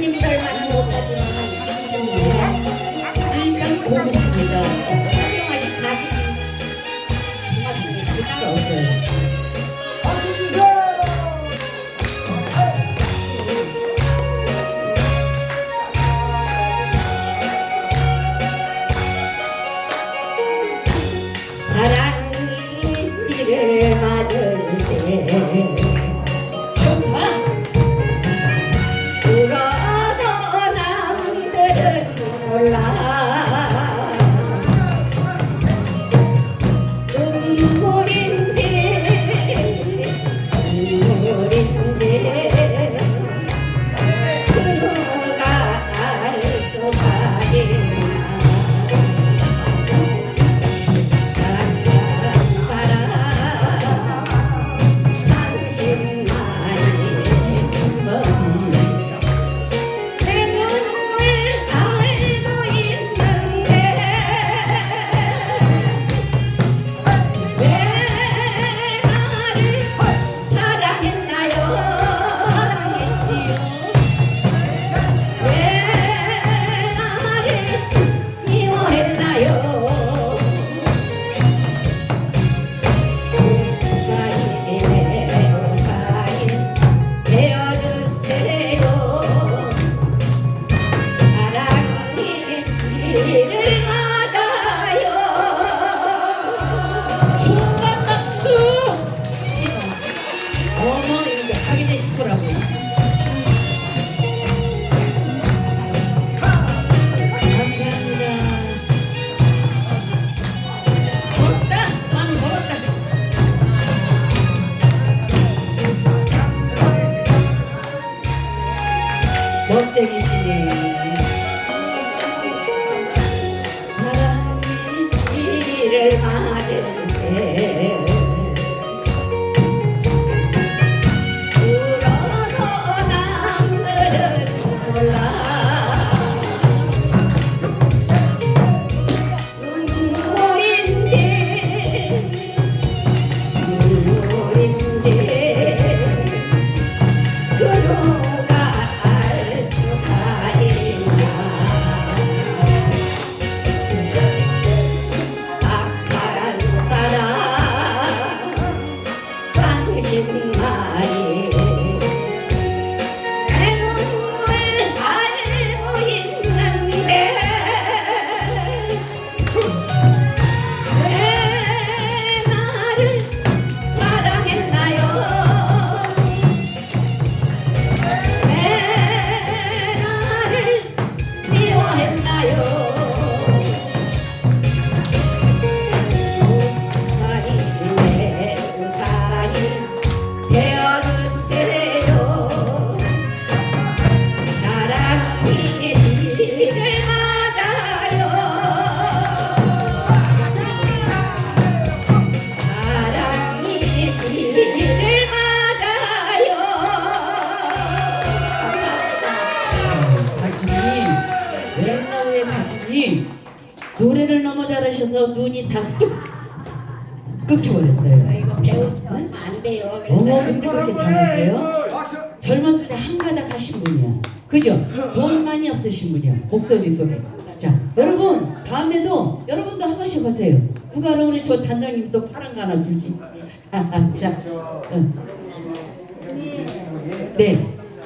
스님 걸었다 멋쟁이시네. 사랑이 길을 맞을 외나우의 가수님 노래를 너무 잘하셔서 눈이 다뚝 끊겨버렸어요. 이거 배우면 안 돼요 어머 근데 그렇게 잘하세요? 젊었을 때 한가닥 하신 분이야. 그죠? 돈 많이 없으신 분이야. 목소리 소리. 자, 여러분 다음에도 여러분도 한 번씩 하세요. 누가 우리 저 단장님 또 파란 거 하나 주지. 자, 응. 네.